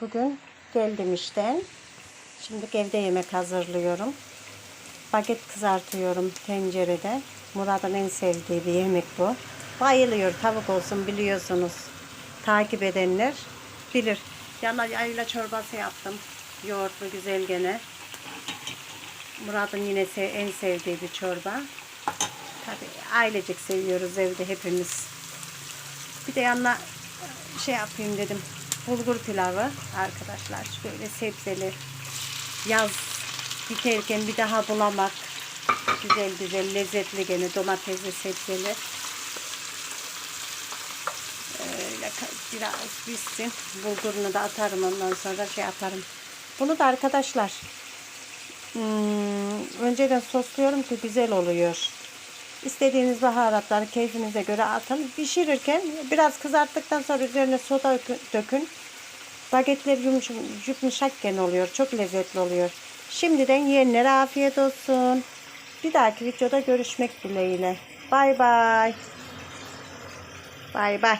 Bugün geldim işten. Şimdi evde yemek hazırlıyorum. Baget kızartıyorum tencerede. Murat'ın en sevdiği bir yemek bu. Bayılıyor tavuk olsun biliyorsunuz. Takip edenler bilir. Yana yayla çorbası yaptım. Yoğurtlu güzel gene. Murat'ın yine en sevdiği bir çorba. Tabii ailecek seviyoruz evde hepimiz. Bir de yanına şey yapayım dedim. Bulgur pilavı arkadaşlar. Böyle sebzeli. Yaz biterken bir daha bulamak. Güzel güzel lezzetli gene domatesli sebzeli. Öyle biraz pişsin. Bulgurunu da atarım ondan sonra şey yaparım. Bunu da arkadaşlar hmm, önceden sosluyorum ki güzel oluyor. İstediğiniz baharatları keyfinize göre atın. Pişirirken biraz kızarttıktan sonra üzerine soda dökün-. Bagetler yumuşak, yumuşakken oluyor. Çok lezzetli oluyor. Şimdiden yiyenlere afiyet olsun. Bir dahaki videoda görüşmek dileğiyle. Bay bay. Bay bay.